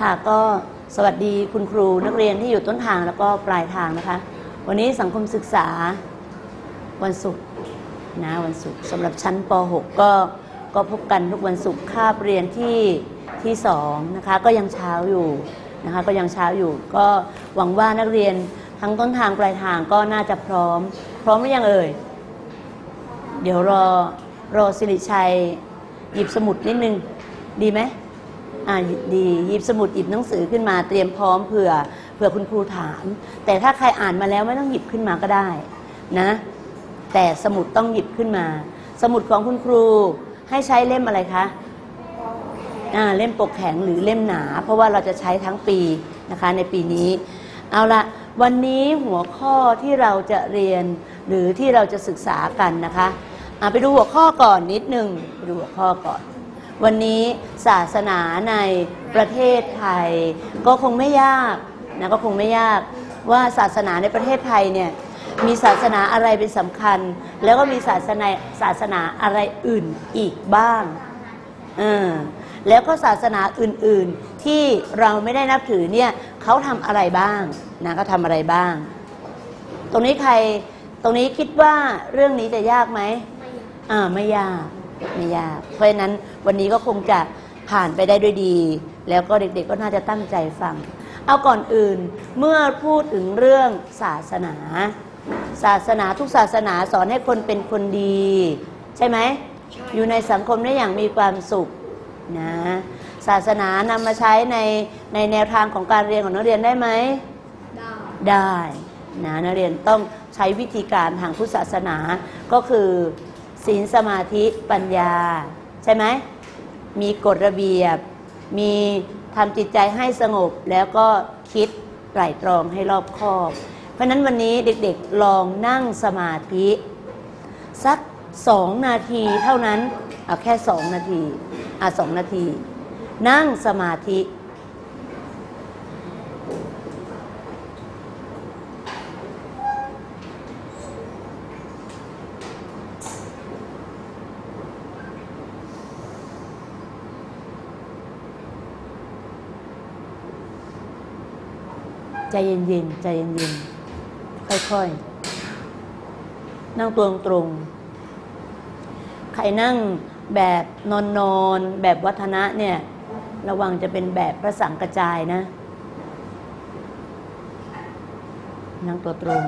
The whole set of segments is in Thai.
ค่ะก็สวัสดีคุณครูนักเรียนที่อยู่ต้นทางแล้วก็ปลายทางนะคะ วันนี้สังคมศึกษาวันศุกร์นะวันศุกร์สำหรับชั้นป .6 ก็ก็พบกันทุกวันศุกร์คาบเรียนที่ที่สองนะคะก็ยังเช้าอยู่นะคะก็ยังเช้าอยู่ ก็หวังว่านักเรียนทั้งต้นทางปลายทางก็น่าจะพร้อม พร้อมหรือยังเอ่ย เดี๋ยวรอรอสิริชัยหยิบสมุดนิดนึงดีไหม อ่าดีหยิบสมุดหยิบหนังสือขึ้นมาเตรียมพร้อมเผื่อเผื่อคุณครูถาม แต่ถ้าใครอ่านมาแล้วไม่ต้องหยิบขึ้นมาก็ได้นะ แต่สมุดต้องหยิบขึ้นมา สมุดของคุณครูให้ใช้เล่มอะไรคะอ่าเล่มปกแข็งหรือเล่มหนา เพราะว่าเราจะใช้ทั้งปีนะคะในปีนี้ เอาละวันนี้หัวข้อที่เราจะเรียนหรือที่เราจะศึกษากันนะคะอ่าไปดูหัวข้อก่อนนิดนึงไปดูหัวข้อก่อน วันนี้ศาสนาในประเทศไทย ก็คงไม่ยากนะก็คงไม่ยากว่าศาสนาในประเทศไทยเนี่ยมีศาสนาอะไรเป็นสำคัญ แล้วก็มีศาสนาศาสนาอะไรอื่นอีกบ้างเออแล้วก็ศาสนาอื่นๆที่เราไม่ได้นับถือเนี่ยเขาทำอะไรบ้างนะเขาทำอะไรบ้าง ตรงนี้ใครตรงนี้คิดว่าเรื่องนี้จะยากไหมอ่าไม่ยาก ไม่ยาก เพราะฉะนั้นวันนี้ก็คงจะผ่านไปได้ด้วยดี แล้วก็เด็กๆก็น่าจะตั้งใจฟัง เอาก่อนอื่นเมื่อพูดถึงเรื่องศาสนา ศาสนาทุกศาสนาสอนให้คนเป็นคนดี ใช่ไหม อยู่ในสังคมได้อย่างมีความสุขนะศาสนานำมาใช้ในในแนวทางของการเรียนของนักเรียนได้ไหม ได้ได้นะนักเรียนต้องใช้วิธีการทางพุทธศาสนาก็คือ ศีลสมาธิปัญญา ใช่ไหมมีกฎระเบียบ มีทำจิตใจให้สงบแล้วก็คิดไตร่ตรองให้รอบคอบ เพราะฉะนั้นวันนี้เด็กๆลองนั่งสมาธิ สักสองนาทีเท่านั้น เอาแค่สองนาที อะสองนาที นั่งสมาธิ ใจเย็นๆ ใจเย็นๆ ค่อยๆ นั่งตัวตรงๆ ใครนั่งแบบนอนๆแบบวัฒนะเนี่ย ระวังจะเป็นแบบพระสังกระจายนะ นั่งตัวตรง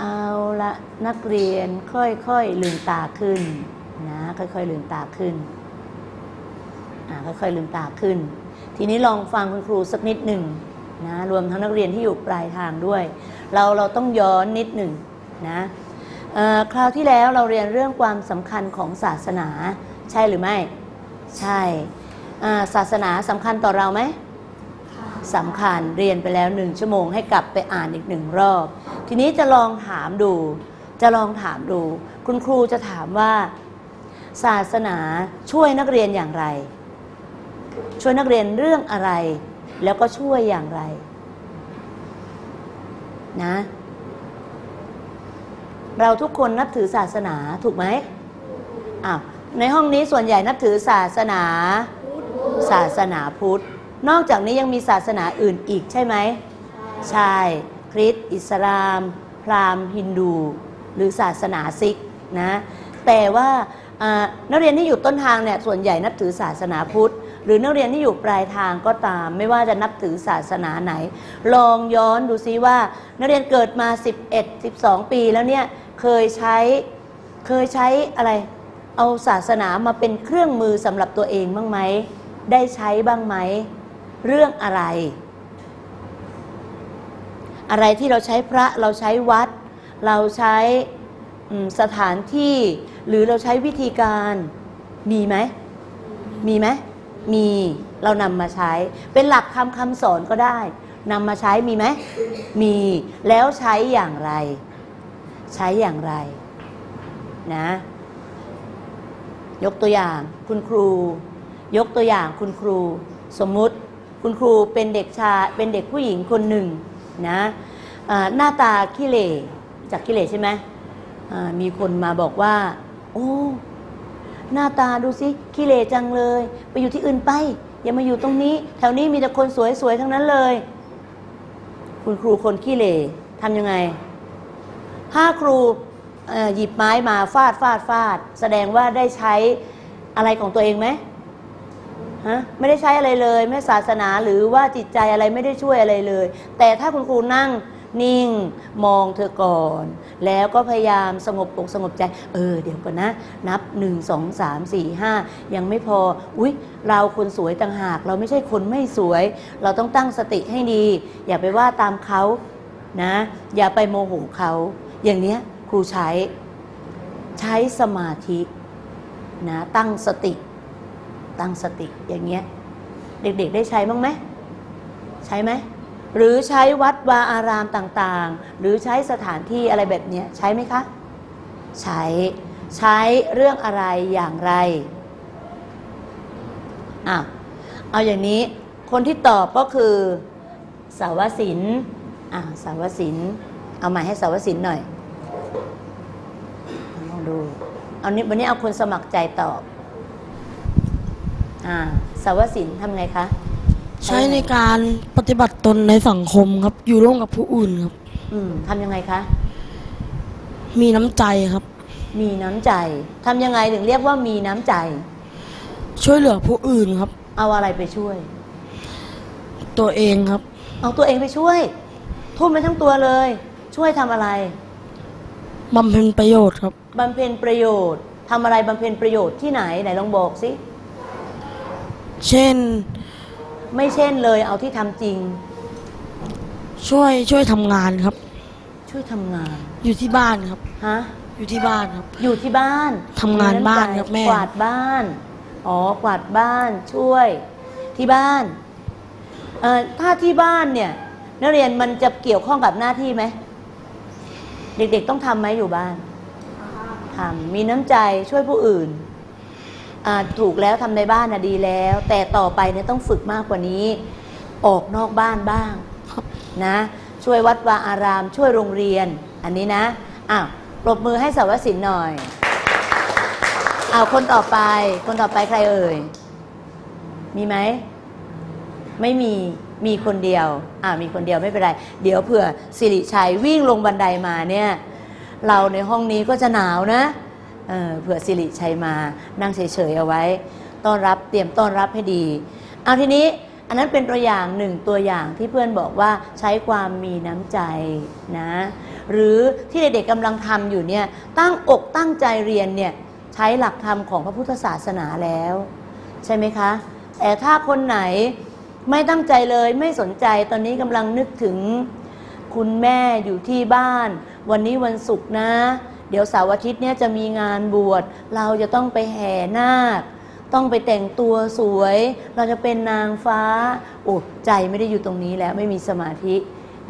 เอาละ นักเรียนค่อยๆลืมตาขึ้นนะค่อยๆลืมตาขึ้นอ่าค่อยๆลืมตาขึ้น ทีนี้ลองฟังคุณครูสักนิดหนึ่งนะรวมทั้งนักเรียนที่อยู่ปลายทางด้วย เราเราต้องย้อนนิดหนึ่งนะเอ่อคราวที่แล้วเราเรียนเรื่องความสำคัญของศาสนา ใช่หรือไม่ ใช่อ่าศาสนาสำคัญต่อเราไหมสำคัญเรียนไปแล้วหนึ่งชั่วโมงให้กลับไปอ่านอีกหนึ่งรอบ ทีนี้จะลองถามดู จะลองถามดู คุณครูจะถามว่า ศาสนาช่วยนักเรียนอย่างไร ช่วยนักเรียนเรื่องอะไร แล้วก็ช่วยอย่างไร นะ เราทุกคนนับถือศาสนาถูกไหมอ้าวในห้องนี้ส่วนใหญ่นับถือศาสนา ศาสนาพุทธ นอกจากนี้ยังมีศาสนาอื่นอีกใช่ไหม ใช่ คริสต์ อิสลาม พราหมณ์ ฮินดู หรือศาสนาซิกนะแต่ว่านักเรียนที่อยู่ต้นทางเนี่ยส่วนใหญ่นับถือศาสนาพุทธ หรือนักเรียนที่อยู่ปลายทางก็ตาม ไม่ว่าจะนับถือศาสนาไหน ลองย้อนดูซิว่า นักเรียนเกิดมา 11 12 ปีแล้วเนี่ยเคยใช้เคยใช้อะไร เอาศาสนามาเป็นเครื่องมือสำหรับตัวเองบ้างไหมได้ใช้บ้างไหมเรื่องอะไร อะไรที่เราใช้พระเราใช้วัด เราใช้สถานที่หรือเราใช้วิธีการมีไหม มีไหม มีเรานำมาใช้ เป็นหลักคำคำสอนก็ได้นำมาใช้มีไหม มีแล้วใช้อย่างไร ใช้อย่างไรนะ ยกตัวอย่างคุณครู ยกตัวอย่างคุณครู สมมุติคุณครูเป็นเด็กชาเป็นเด็กผู้หญิงคนหนึ่งนะอ่าหน้าตาขี้เหร่ จากขี้เหร่ใช่ไหมมีคนมาบอกว่า โอ้หน้าตาดูสิขี้เหร่จังเลย ไปอยู่ที่อื่นไป อย่ามาอยู่ตรงนี้ แถวนี้มีแต่คนสวยๆทั้งนั้นเลย คุณครูคนขี้เหร่ทำยังไง ถ้าครูหยิบไม้มาฟาดฟาดฟาด แสดงว่าได้ใช้อะไรของตัวเองไหมฮะไม่ได้ใช้อะไรเลย ไม่ศาสนาหรือว่าจิตใจอะไรไม่ได้ช่วยอะไรเลย แต่ถ้าคุณครูนั่ง นิ่ง มองเธอก่อน แล้วก็พยายามสงบอกสงบใจ เออ เดี๋ยวก่อนนะ นับหนึ่งสองสามสี่ห้ายังไม่พอ อุ๊ย เราคนสวยต่างหาก เราไม่ใช่คนไม่สวย เราต้องตั้งสติให้ดี อย่าไปว่าตามเขานะ อย่าไปโมโหเขา อย่างเนี้ยครูใช้ ใช้สมาธินะตั้งสติ ตั้งสติอย่างเงี้ย เด็กๆได้ใช้บ้างไหม ใช้ไหม หรือใช้วัดวาอารามต่างๆ หรือใช้สถานที่อะไรแบบนี้ใช้ไหมคะ ใช้ใช้เรื่องอะไรอย่างไรอะเอาอย่างนี้คนที่ตอบก็คือสาวสินอะสาวสินเอามาให้สาวสินหน่อยลองดูเอานี้วันนี้เอาคนสมัครใจตอบอ่าสาวสินทำไงคะ ใช้ในการปฏิบัติตนในสังคมครับ อยู่ร่วมกับผู้อื่นครับ อืมทำยังไงคะ มีน้ำใจครับ มีน้ำใจทำยังไงถึงเรียกว่ามีน้ำใจ ช่วยเหลือผู้อื่นครับ เอาอะไรไปช่วย ตัวเองครับ เอาตัวเองไปช่วย ทุ่มไปทั้งตัวเลย ช่วยทำอะไรบำเพ็ญประโยชน์ครับบำเพ็ญประโยชน์ทำอะไรบำเพ็ญประโยชน์ที่ไหนไหนลองบอกสิเช่น ไม่เช่นเลยเอาที่ทำจริง ช่วยช่วยทำงานครับ ช่วยทำงานอยู่ที่บ้านครับ ฮะอยู่ที่บ้านครับ อยู่ที่บ้านทำงานบ้านครับแม่ กวาดบ้าน อ๋อกวาดบ้านช่วยที่บ้านเอ่อถ้าที่บ้านเนี่ยนักเรียนมันจะเกี่ยวข้องกับหน้าที่ไหมเด็กๆต้องทำไหมอยู่บ้านทำมีน้ำใจช่วยผู้อื่นอ่า ถูกแล้วทำในบ้านน่ะดีแล้ว แต่ต่อไปเนี่ยต้องฝึกมากกว่านี้ ออกนอกบ้านบ้างครับนะ ช่วยวัดวาอาราม ช่วยโรงเรียน อันนี้นะอ้าวปรบมือให้สาวสินหน่อยอ้าวคนต่อไป คนต่อไปใครเอ่ย มีไหม ไม่มีมีคนเดียว อ่ามีคนเดียวไม่เป็นไร เดี๋ยวเผื่อสิริชัยวิ่งลงบันไดมาเนี่ย เราในห้องนี้ก็จะหนาวนะ เเผื่อสิริชัยมานั่งเฉยๆเอาไว้ ต้อนรับเตรียมต้อนรับให้ดี เอาทีนี้อันนั้นเป็นตัวอย่างหนึ่งตัวอย่างที่เพื่อนบอกว่าใช้ความมีน้ำใจนะ หรือที่เด็กๆกำลังทำอยู่เนี่ยตั้งอกตั้งใจเรียนเนี่ยใช้หลักธรรมของพระพุทธศาสนาแล้ว ใช่ไหมคะ แต่ถ้าคนไหนไม่ตั้งใจเลยไม่สนใจตอนนี้กำลังนึกถึงคุณแม่อยู่ที่บ้าน วันนี้วันศุกร์นะ เดี๋ยวเสาร์อาทิตย์เนี่ยจะมีงานบวช เราจะต้องไปแห่นาค ต้องไปแต่งตัวสวย เราจะเป็นนางฟ้า โอ้ใจไม่ได้อยู่ตรงนี้แล้วไม่มีสมาธิ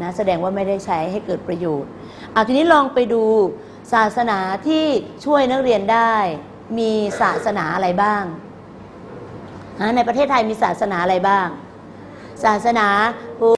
นะแสดงว่าไม่ได้ใช้ให้เกิดประโยชน์เอาทีนี้ลองไปดูศาสนาที่ช่วยนักเรียนได้ มีศาสนาอะไรบ้าง ในประเทศไทยมีศาสนาอะไรบ้าง ศาสนาพุ